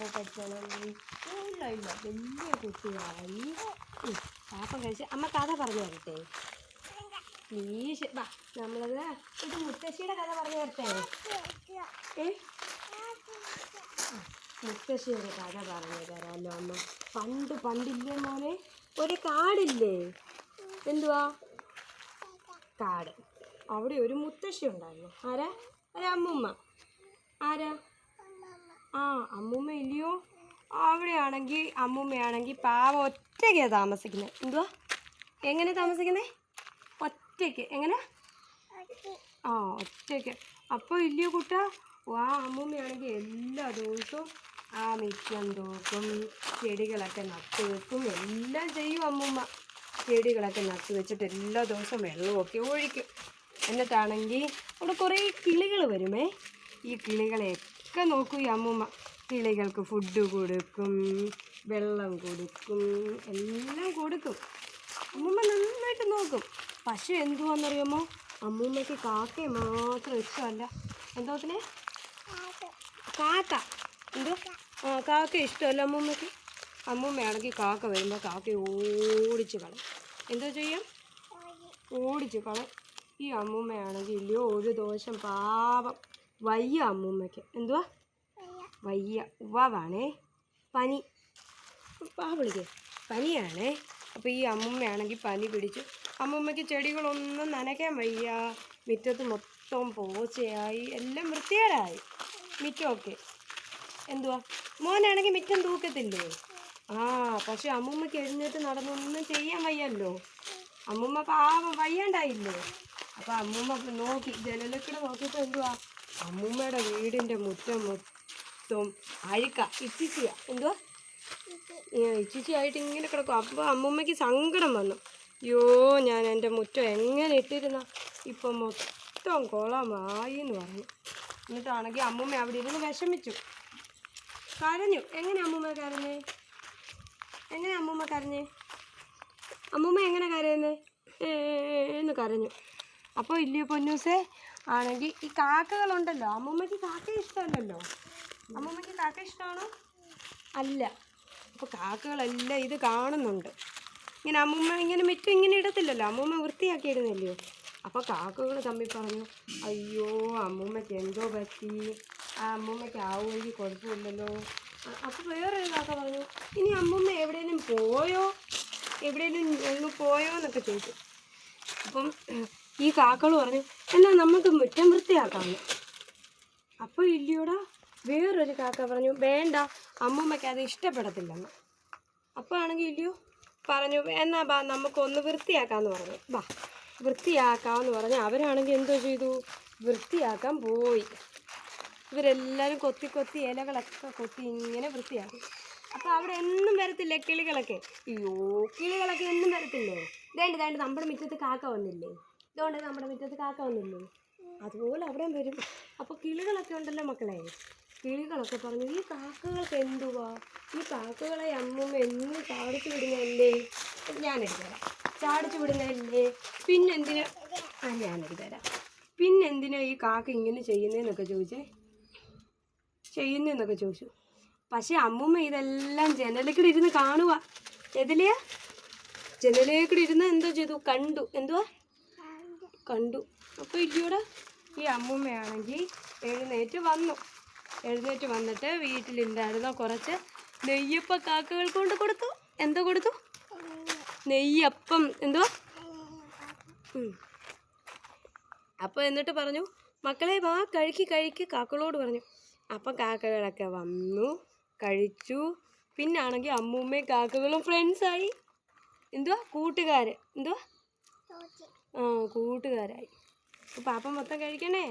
അപ്പോൾ പഠിക്കണം ഇല്ല വലിയ കുട്ടിയായി പാപ്പം കഴിച്ച് അമ്മ കഥ പറഞ്ഞു തരട്ടെ? നീ വാ നമ്മളത് ഇത് മുത്തശ്ശിയുടെ കഥ പറഞ്ഞു തരട്ടെ? ഏ? മുത്തശ്ശിയുടെ കഥ പറഞ്ഞു തരാമല്ലോ അമ്മ. പണ്ട് പണ്ടില്ലേ മോനെ? ഒരു കാടില്ലേ? എന്തുവാ? കാട്. അവിടെ ഒരു മുത്തശ്ശി ഉണ്ടായിരുന്നു. ആരാ? ഒരു അമ്മൂമ്മ ആരാ? ആ അമ്മൂമ്മ ഇല്ലയോ അവിടെയാണെങ്കിൽ അമ്മൂമ്മയാണെങ്കിൽ പാവം ഒറ്റയ്ക്കാണ് താമസിക്കുന്നത്. എന്തുവാ? എങ്ങനെ താമസിക്കുന്നേ? ഒറ്റയ്ക്ക്. എങ്ങനെ? ആ ഒറ്റയ്ക്ക്. അപ്പോൾ ഇല്ലയോ കുട്ട? ആ അമ്മൂമ്മയാണെങ്കിൽ എല്ലാ ദിവസവും ആ മിറ്റം തോക്കും ചെടികളൊക്കെ നട്ടു വെക്കും. എല്ലാം ചെയ്യും അമ്മൂമ്മ. ചെടികളൊക്കെ നട്ടു വെച്ചിട്ട് എല്ലാ ദിവസവും വെള്ളമൊക്കെ ഒഴിക്കും. എന്നിട്ടാണെങ്കിൽ അവിടെ കുറേ കിളികൾ വരുമേ. ഈ കിളികളെയൊക്കെ നോക്കും ഈ അമ്മൂമ്മ. കിളികൾക്ക് ഫുഡ് കൊടുക്കും വെള്ളം കൊടുക്കും എല്ലാം കൊടുക്കും. അമ്മൂമ്മ നന്നായിട്ട് നോക്കും. പശു എന്തുവാണെന്നറിയാമോ അമ്മൂമ്മയ്ക്ക് കാക്കയെ മാത്രം ഇഷ്ടമല്ല. എന്തോത്തിനെ കാക്ക. എന്തോ? ആ കാക്ക ഇഷ്ടമല്ല അമ്മൂമ്മയ്ക്ക്. അമ്മൂമ്മയാണെങ്കിൽ കാക്ക വരുമ്പോൾ കാക്ക ഓടിച്ച് കളയും. എന്തോ ചെയ്യും? ഓടിച്ച് കളയും. ഈ അമ്മൂമ്മയാണെങ്കിൽ ഇല്ലയോ ഒരു ദോഷം പാപം വയ്യ അമ്മൂമ്മയ്ക്ക്. എന്തുവാ? വയ്യ. ഉവാവാണേ പനി. പാ വിളിക്കേ. പനിയാണേ. അപ്പോൾ ഈ അമ്മൂമ്മയാണെങ്കിൽ പനി പിടിച്ചു. അമ്മൂമ്മയ്ക്ക് ചെടികളൊന്നും നനയ്ക്കാൻ വയ്യ. മുറ്റത്ത് മൊത്തം പോച്ചയായി. എല്ലാം വൃത്തികേടായി. മിറ്റമൊക്കെ. എന്തുവാ? മോനാണെങ്കിൽ മിറ്റം തൂക്കത്തില്ലേ? ആ പക്ഷെ അമ്മൂമ്മയ്ക്ക് എഴുന്നേറ്റ് നടന്നൊന്നും ചെയ്യാൻ വയ്യല്ലോ. അമ്മൂമ്മ പാവം വയ്യാണ്ടായില്ലേ? അപ്പം അമ്മൂമ്മ നോക്കി. ജനലക്കൂടെ നോക്കിയപ്പോൾ എന്തുവാ? അമ്മൂമ്മയുടെ വീടിന്റെ മുറ്റം മൊത്തം അഴുക്ക. ഇച്ചിച്ചിയ. എന്തുവാ? ഇച്ചിച്ചി ആയിട്ട് ഇങ്ങനെ കിടക്കും. അപ്പോൾ അമ്മൂമ്മയ്ക്ക് സങ്കടം വന്നു. അയ്യോ ഞാൻ എന്റെ മുറ്റം എങ്ങനെ ഇട്ടിരുന്ന? ഇപ്പം മൊത്തം കുളമായി എന്ന് പറഞ്ഞു. എന്നിട്ടാണെങ്കിൽ അമ്മൂമ്മ അവിടെ ഇരുന്ന് വിഷമിച്ചു. കരഞ്ഞു. എങ്ങനെ അമ്മൂമ്മ കരഞ്ഞേ? എങ്ങനെ അമ്മൂമ്മ കരഞ്ഞേ? അമ്മൂമ്മ എങ്ങനെ കരയുന്നേ? എന്ന് കരഞ്ഞു. അപ്പോൾ ഇല്ലയോ പൊന്നൂസേ? ആണെങ്കിൽ ഈ കാക്കകളുണ്ടല്ലോ. അമ്മൂമ്മയ്ക്ക് കാക്ക ഇഷ്ടമല്ലല്ലോ? അമ്മൂമ്മയ്ക്ക് കാക്ക ഇഷ്ടമാണോ? അല്ല. അപ്പോൾ കാക്കകളെല്ലാം ഇത് കാണുന്നുണ്ട്. ഇങ്ങനെ അമ്മൂമ്മ ഇങ്ങനെ മിറ്റം ഇങ്ങനെ ഇടത്തില്ലല്ലോ? അമ്മൂമ്മ വൃത്തിയാക്കി ഇടുന്നില്ലയോ അപ്പോൾ കാക്കകൾ തമ്മിൽ പറഞ്ഞു അയ്യോ അമ്മൂമ്മയ്ക്ക് എന്തോ പറ്റി? ആ അമ്മൂമ്മയ്ക്ക് ആവുമെങ്കിൽ കുഴപ്പമില്ലല്ലോ അപ്പോൾ വേറൊരു കാക്ക പറഞ്ഞു ഇനി അമ്മൂമ്മ എവിടെയെങ്കിലും പോയോ? എവിടെയെങ്കിലും ഒന്ന് പോയോ എന്നൊക്കെ ചോദിച്ചു. അപ്പം ഈ കാക്കകൾ പറഞ്ഞു എന്നാൽ നമുക്ക് മുറ്റം വൃത്തിയാക്കാമെന്ന് അപ്പോൾ ഇല്ലയോടാ വേറൊരു കാക്ക പറഞ്ഞു വേണ്ട അമ്മമ്മയ്ക്ക് അത് ഇഷ്ടപ്പെടത്തില്ലെന്ന്. അപ്പോൾ ആണെങ്കിൽ ഇല്ലിയോ പറഞ്ഞു എന്നാ ബാ നമുക്കൊന്ന് വൃത്തിയാക്കാമെന്ന് പറഞ്ഞു. ബാ വൃത്തിയാക്കാമെന്ന് പറഞ്ഞ് അവരാണെങ്കിൽ എന്തോ ചെയ്തു? വൃത്തിയാക്കാൻ പോയി. ഇവരെല്ലാവരും കൊത്തി കൊത്തി ഇലകളൊക്കെ കൊത്തി ഇങ്ങനെ വൃത്തിയാക്കും. അപ്പോൾ അവിടെ എന്നും വരത്തില്ലേ കിളികളൊക്കെ? അയ്യോ കിളികളൊക്കെ എന്നും വരത്തില്ലേ? ഇതേണ്ട ഇതേണ്ട നമ്മുടെ മുറ്റത്ത് കാക്ക വന്നില്ലേ? ഇതുകൊണ്ട് നമ്മുടെ മുറ്റത്ത് കാക്ക വന്നില്ലേ? അതുപോലെ അവിടെയും വരും. അപ്പോൾ കിളികളൊക്കെ ഉണ്ടല്ലോ മക്കളെ? കിളികളൊക്കെ പറഞ്ഞു ഈ കാക്കകൾക്ക് എന്തുവാ? ഈ കാക്കകളെ അമ്മൂമ്മ എന്നും ചാടിച്ചു വിടുന്നതല്ലേ? ഞാനെടുത്തരാം ചാടിച്ചു വിടുന്നതല്ലേ? പിന്നെന്തിനാ? ആ ഞാനെടുത്തരാം പിന്നെന്തിനാ ഈ കാക്ക ഇങ്ങനെ ചെയ്യുന്നതെന്നൊക്കെ ചോദിച്ചേ? ചെയ്യുന്നതെന്നൊക്കെ ചോദിച്ചു. പക്ഷെ അമ്മൂമ്മ ഇതെല്ലാം ജനലേക്കൂടെ ഇരുന്ന് കാണുക എതിലെയാ ജനലേക്കൂടെ എന്തോ ചെയ്തു കണ്ടു. എന്തുവാ? കണ്ടു. അപ്പോൾ ഇടിയുടെ ഈ അമ്മൂമ്മയാണെങ്കിൽ എഴുന്നേറ്റ് വന്നു. എഴുന്നേറ്റ് വന്നിട്ട് വീട്ടിലുണ്ടായിരുന്ന കുറച്ച് നെയ്യപ്പ കാക്കകൾ കൊണ്ട് കൊടുത്തു. എന്തോ കൊടുത്തു? നെയ്യപ്പം. എന്തോ. അപ്പോൾ എന്നിട്ട് പറഞ്ഞു മക്കളെ വാ കഴുക്കി കഴുക്കി കാക്കകളോട് പറഞ്ഞു. അപ്പം കാക്കകളൊക്കെ വന്നു കഴിച്ചു. പിന്നാണെങ്കിൽ അമ്മൂമ്മയും കാക്കകളും ഫ്രണ്ട്സായി എന്തുവാ? കൂട്ടുകാർ എന്തുവാ? ആ കൂട്ടുകാരായി. പാപ്പ മൊത്തം കഴിക്കണേ?